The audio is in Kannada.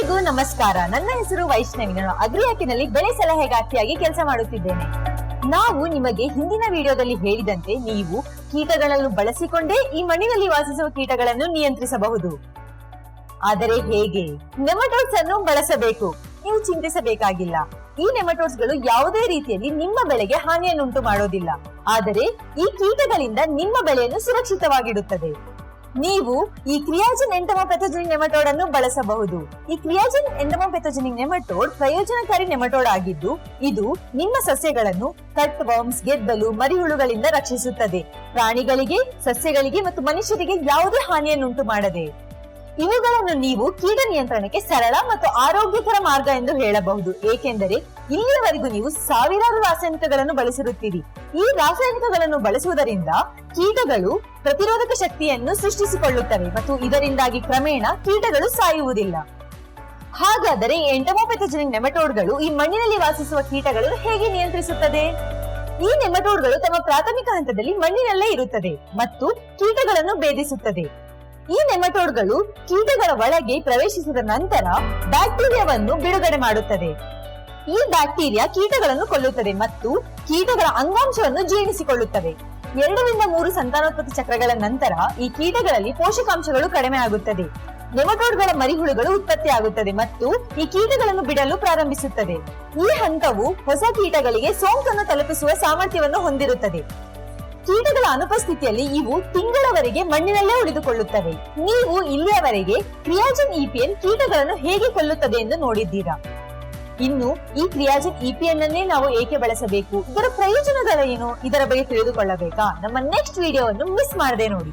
ಎಲ್ಲರಿಗೂ ನಮಸ್ಕಾರ. ನನ್ನ ಹೆಸರು ವೈಷ್ಣವಿ. ನಾನು ಅಗ್ರಿಯಾಕಿನಲ್ಲಿ ಬೆಳೆ ಸಲಹೆಗಾರ್ತಿಯಾಗಿ ಕೆಲಸ ಮಾಡುತ್ತಿದ್ದೇನೆ. ನಾವು ನಿಮಗೆ ಹಿಂದಿನ ವಿಡಿಯೋದಲ್ಲಿ ಹೇಳಿದಂತೆ ನೀವು ಕೀಟಗಳನ್ನು ಬಳಸಿಕೊಂಡೇ ಈ ಮಣ್ಣಿನಲ್ಲಿ ವಾಸಿಸುವ ಕೀಟಗಳನ್ನು ನಿಯಂತ್ರಿಸಬಹುದು. ಆದರೆ ಹೇಗೆ? ನೆಮಟೋಡ್ಸ್ ಅನ್ನು ಬಳಸಬೇಕು. ನೀವು ಚಿಂತಿಸಬೇಕಾಗಿಲ್ಲ. ಈ ನೆಮಟೋಡ್ಸ್ಗಳು ಯಾವುದೇ ರೀತಿಯಲ್ಲಿ ನಿಮ್ಮ ಬೆಳೆಗೆ ಹಾನಿಯನ್ನುಂಟು ಮಾಡೋದಿಲ್ಲ. ಆದರೆ ಈ ಕೀಟಗಳಿಂದ ನಿಮ್ಮ ಬೆಳೆಯನ್ನು ಸುರಕ್ಷಿತವಾಗಿಡುತ್ತದೆ. ನೀವು ಈ ಕ್ರಿಯಾಜನ್ ಎಂಟಮೋಪೆಥೋಜೆನಿಕ್ ನೆಮಟೋಡ್ ಅನ್ನು ಬಳಸಬಹುದು. ಈ ಕ್ರಿಯಾಜನ್ ಎಂಟಮೋಪೆಥೋಜೆನಿಕ್ ನೆಮಟೋಡ್ ಪ್ರಯೋಜನಕಾರಿ ನೆಮಟೋಡ್ ಆಗಿದ್ದು, ಇದು ನಿಮ್ಮ ಸಸ್ಯಗಳನ್ನು ಕಟ್ ವರ್ಮ್ಸ್, ಗೆದ್ದಲು, ಮರಿಹುಳುಗಳಿಂದ ರಕ್ಷಿಸುತ್ತದೆ. ಪ್ರಾಣಿಗಳಿಗೆ, ಸಸ್ಯಗಳಿಗೆ ಮತ್ತು ಮನುಷ್ಯರಿಗೆ ಯಾವುದೇ ಹಾನಿಯನ್ನುಂಟು ಮಾಡದೆ. ಇವುಗಳನ್ನು ನೀವು ಕೀಟ ನಿಯಂತ್ರಣಕ್ಕೆ ಸರಳ ಮತ್ತು ಆರೋಗ್ಯಕರ ಮಾರ್ಗ ಎಂದು ಹೇಳಬಹುದು. ಏಕೆಂದರೆ, ಇಲ್ಲಿಯವರೆಗೂ ನೀವು ಸಾವಿರಾರು ರಾಸಾಯನಿಕಗಳನ್ನು ಬಳಸಿರುತ್ತೀರಿ. ಈ ರಾಸಾಯನಿಕಗಳನ್ನು ಬಳಸುವುದರಿಂದ ಕೀಟಗಳು ಪ್ರತಿರೋಧಕ ಶಕ್ತಿಯನ್ನು ಸೃಷ್ಟಿಸಿಕೊಳ್ಳುತ್ತವೆ ಮತ್ತು ಇದರಿಂದಾಗಿ ಕ್ರಮೇಣ ಕೀಟಗಳು ಸಾಯುವುದಿಲ್ಲ. ಹಾಗಾದರೆ ಎಂಟಮೋಪೆಥಜನಿಕ್ ನೆಮಟೋಡ್ಗಳು ಈ ಮಣ್ಣಿನಲ್ಲಿ ವಾಸಿಸುವ ಕೀಟಗಳನ್ನು ಹೇಗೆ ನಿಯಂತ್ರಿಸುತ್ತದೆ? ಈ ನೆಮಟೋಡ್ಗಳು ತಮ್ಮ ಪ್ರಾಥಮಿಕ ಹಂತದಲ್ಲಿ ಮಣ್ಣಿನಲ್ಲೇ ಇರುತ್ತದೆ ಮತ್ತು ಕೀಟಗಳನ್ನು ಭೇದಿಸುತ್ತದೆ. ಈ ನೆಮಟೋಡ್ಗಳು ಕೀಟಗಳ ಒಳಗೆ ಪ್ರವೇಶಿಸಿದ ನಂತರ ಬ್ಯಾಕ್ಟೀರಿಯಾವನ್ನು ಬಿಡುಗಡೆ ಮಾಡುತ್ತದೆ. ಈ ಬ್ಯಾಕ್ಟೀರಿಯಾ ಕೀಟಗಳನ್ನು ಕೊಲ್ಲುತ್ತದೆ ಮತ್ತು ಕೀಟಗಳ ಅಂಗಾಂಶವನ್ನು ಜೀರ್ಣಿಸಿಕೊಳ್ಳುತ್ತವೆ. ಎರಡರಿಂದ ಮೂರು ಸಂತಾನೋತ್ಪತ್ತಿ ಚಕ್ರಗಳ ನಂತರ ಈ ಕೀಟಗಳಲ್ಲಿ ಪೋಷಕಾಂಶಗಳು ಕಡಿಮೆ ಆಗುತ್ತದೆ. ನೆಮಟೋಡ್ಗಳ ಮರಿಹುಳುಗಳು ಉತ್ಪತ್ತಿಯಾಗುತ್ತದೆ ಮತ್ತು ಈ ಕೀಟಗಳನ್ನು ಬಿಡಲು ಪ್ರಾರಂಭಿಸುತ್ತದೆ. ಈ ಹಂತವು ಹೊಸ ಕೀಟಗಳಿಗೆ ಸೋಂಕನ್ನು ತಲುಪಿಸುವ ಸಾಮರ್ಥ್ಯವನ್ನು ಹೊಂದಿರುತ್ತದೆ. ಕೀಟಗಳ ಅನುಪಸ್ಥಿತಿಯಲ್ಲಿ ಇವು ತಿಂಗಳವರೆಗೆ ಮಣ್ಣಿನಲ್ಲೇ ಉಳಿದುಕೊಳ್ಳುತ್ತವೆ. ನೀವು ಇಲ್ಲಿಯವರೆಗೆ ಕ್ರಿಯಾಜನ್ ಇಪಿಎನ್ ಕೀಟಗಳನ್ನು ಹೇಗೆ ಕೊಲ್ಲುತ್ತದೆ ಎಂದು ನೋಡಿದ್ದೀರಾ? ಇನ್ನು ಈ ಕ್ರಿಯಾಜನ್ ಇಪಿಎನ್ ಅನ್ನೇ ನಾವು ಏಕೆ ಬಳಸಬೇಕು? ಇದರ ಪ್ರಯೋಜನಗಳೇನು? ಇದರ ಬಗ್ಗೆ ತಿಳಿದುಕೊಳ್ಳಬೇಕಾ? ನಮ್ಮ ನೆಕ್ಸ್ಟ್ ವಿಡಿಯೋವನ್ನು ಮಿಸ್ ಮಾಡದೆ ನೋಡಿ.